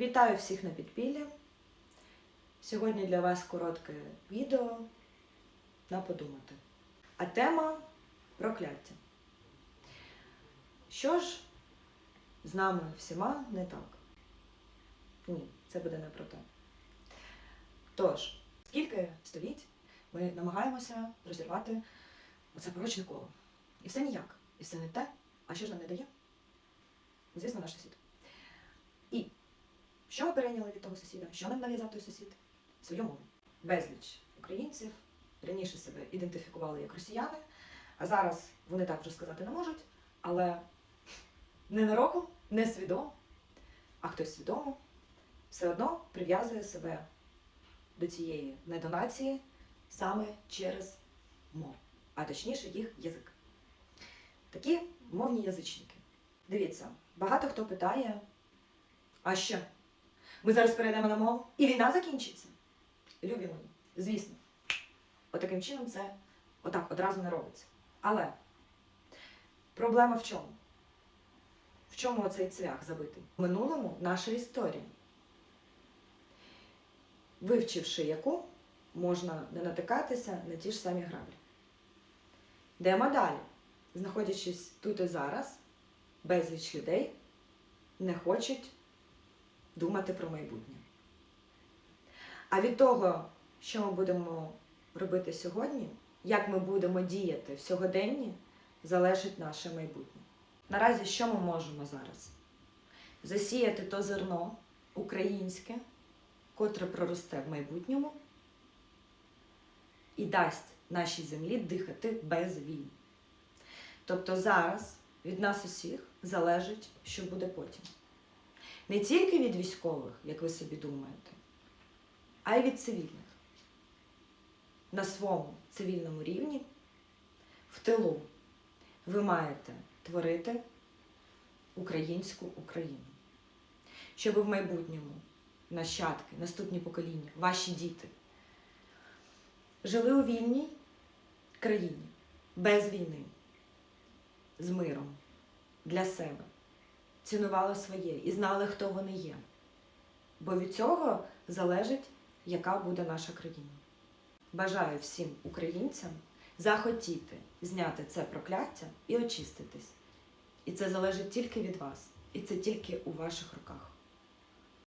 Вітаю всіх на підпіллі. Сьогодні для вас коротке відео на подумати. А тема прокляття. Що ж з нами всіма не так? Ні, це буде не про те. Тож, скільки століть ми намагаємося розірвати оце порочне коло. І все ніяк. І все не те. А що ж нам не дає? Звісно, наш сусід. Що ми перейняли від того сусіда? Що нам нав'язав той сусід? Свою мову. Безліч українців раніше себе ідентифікували як росіяни, а зараз вони так вже сказати не можуть, але ненароком, не свідомо, а хтось свідомо, все одно прив'язує себе до цієї недонації саме через мову, а точніше їх язик. Такі мовні язичники. Дивіться, багато хто питає, а що? Ми зараз перейдемо на мову і війна закінчиться. Любі мої, звісно. Отаким чином це отак одразу не робиться. Але проблема в чому? В чому оцей цвях забитий? В минулому наша історія. Вивчивши яку, можна не натикатися на ті ж самі граблі. Йдемо далі. Знаходячись тут і зараз, безліч людей не хочуть думати про майбутнє. А від того, що ми будемо робити сьогодні, як ми будемо діяти в сьогоденні, залежить наше майбутнє. Наразі що ми можемо зараз? Засіяти то зерно українське, котре проросте в майбутньому і дасть нашій землі дихати без війн. Тобто зараз від нас усіх залежить, що буде потім. Не тільки від військових, як ви собі думаєте, а й від цивільних. На своєму цивільному рівні, в тилу, ви маєте творити українську Україну, щоб в майбутньому нащадки, наступні покоління, ваші діти жили у вільній країні, без війни, з миром, для себе цінували своє і знали, хто вони є. Бо від цього залежить, яка буде наша країна. Бажаю всім українцям захотіти зняти це прокляття і очиститись. І це залежить тільки від вас. І це тільки у ваших руках.